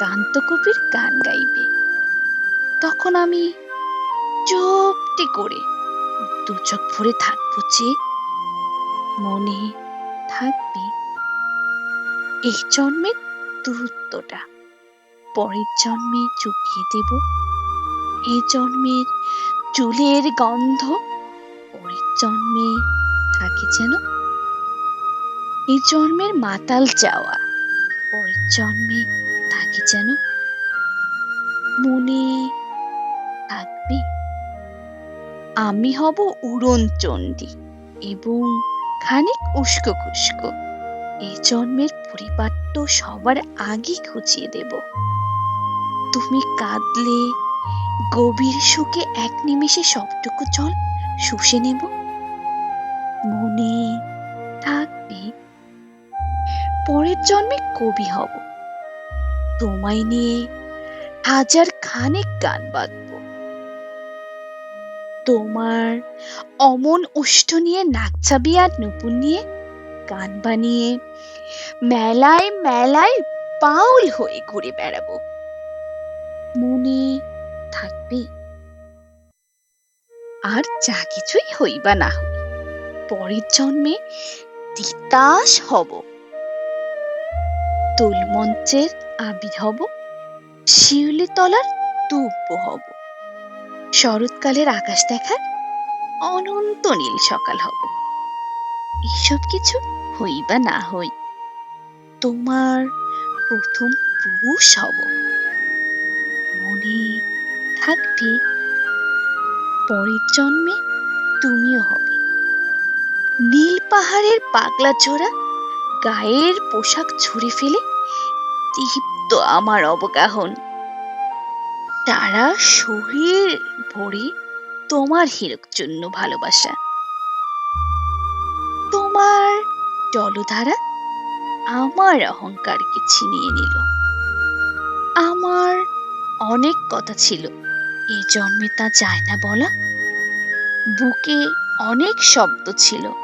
কান্ত কবির গান গাইবে। তখন আমি চুপটি করে দু চোখ ভরে থাকব যে মনে থাকবে এই জন্মের দূরত্বটা। পরের জন্মে চুকিয়ে দেব। এই জন্মের চুলের গন্ধ পরের জন্মে থাকে যেন। এই জন্মের মাতাল চাওয়া পরের জন্মে থাকে যেন? মনে থাকবে। আমি হব উড়ন চণ্ডী এবং খানিক উস্কো খুস্কো। এই জন্মের পরিবারটা সবার আগে খুঁজিয়ে দেব। তুমি কাঁদলে, গভীর সুখে এক নিমেষে সবটুকু জল শুষে নেব। মনে থাকবে, পরের জন্মে কবি হব। তোমায় নিয়ে হাজার খানেক গান বাঁধব তোমার অমন উষ্ঠ নিয়ে নাকছাবি আর নুপুর নিয়ে গান বানিয়ে মেলায় মেলায় পাউল হয়ে ঘুরে বেড়াবো। মনে থাকবে? আর যা কিছুই হইবা না হই, পরের জন্মে তিতাস হব। তোলমঞ্চের আবির হব, শিউলি তলার দুব্য হব। শরৎকালের আকাশ দেখার অনন্ত নীল সকাল হব। এইসব কিছু হই বা না হই, তোমার প্রথম পুরুষ হব। মনে থাকবে, পরের জন্মে তুমিও হবে। নীল পাহাড়ের পাগলা চোরা গায়ের পোশাক ছুঁড়ে ফেলে দীপ্ত আমার অবগাহন। তারা শরীর ভরে তোমার হিরক জন্য ভালোবাসা। তোমার জলধারা আমার অহংকারকে ছিনিয়ে নিল। আমার অনেক কথা ছিল, এই জন্মে তা যায় না বলা। বুকে অনেক শব্দ ছিল।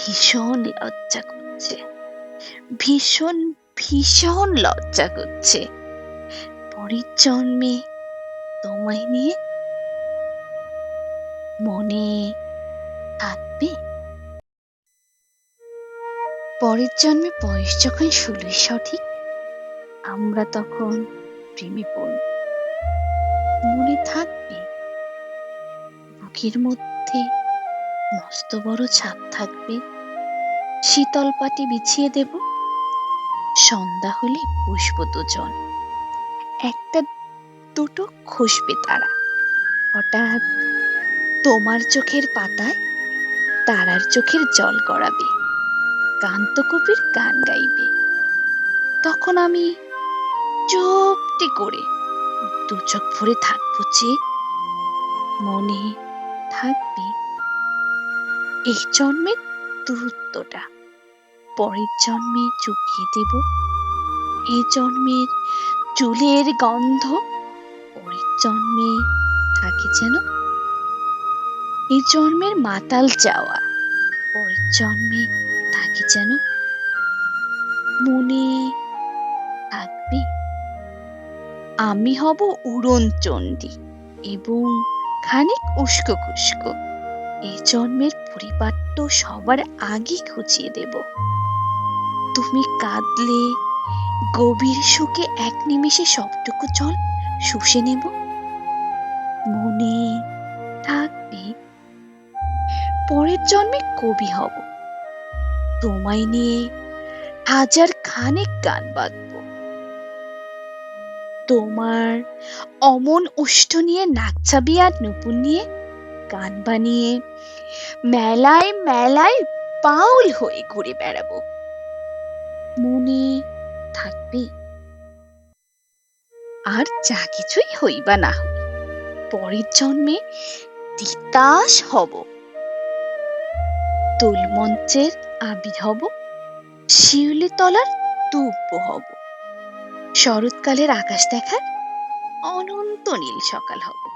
ভীষণ লজ্জা করছে। ভীষণ ভীষণ লজ্জা করছে। পরের জন্মে তোমায় নিয়ে মনে থাকবে? পরের জন্মে বয়স যখন ষোলোই সঠিক, আমরা তখন প্রেমে পড়ব। মনে থাকবে বুকের মধ্যে মস্ত বড় ছাদ থাকবে। শীতল পাটি বিছিয়ে দেব। সন্ধ্যা হলে পুষ্প দুজন। একটা দুটো খসবে তারা। হঠাৎ তোমার চোখের পাতায় তারার চোখের জল গড়াবে। কান্ত কবির গান গাইবে। তখন আমি চুপটি করে দু চোখ ভরে থাকব যে মনে থাকবে এই জন্মের দূরত্বটা পরের জন্মে চুকিয়ে দেব। এই জন্মের চুলের গন্ধ পরের জন্মে থাকে যেন। এই জন্মের মাতাল চাওয়া পরের জন্মে থাকে যেন। মনে থাকবে, আমি হব উড়ন চণ্ডী এবং খানিক উস্কো খুস্কো। এই জন্মের পরিবারটা সবার আগে খুঁজিয়ে দেব। তুমি কাঁদলে, গভীর সুখে এক নিমেষে সবটুকু জল শুষে নেব। মনে থাকবে, পরের জন্মে কবি হব। তোমায় নিয়ে হাজার খানেক গান বাঁধব তোমার অমন উষ্ঠ নিয়ে নাকছাবি আর নুপুর নিয়ে গান বানিয়ে মেলায় মেলায় পাউল হয়ে ঘুরে বেড়াবো। মনে থাকবে। আর যা কিছুই হইবা না পরের জন্মে তিতাস হব। তুলমঞ্চের আবির হব, শিউলি তলার দুব্য হব। শরৎকালের আকাশ দেখার অনন্ত নীল সকাল হব।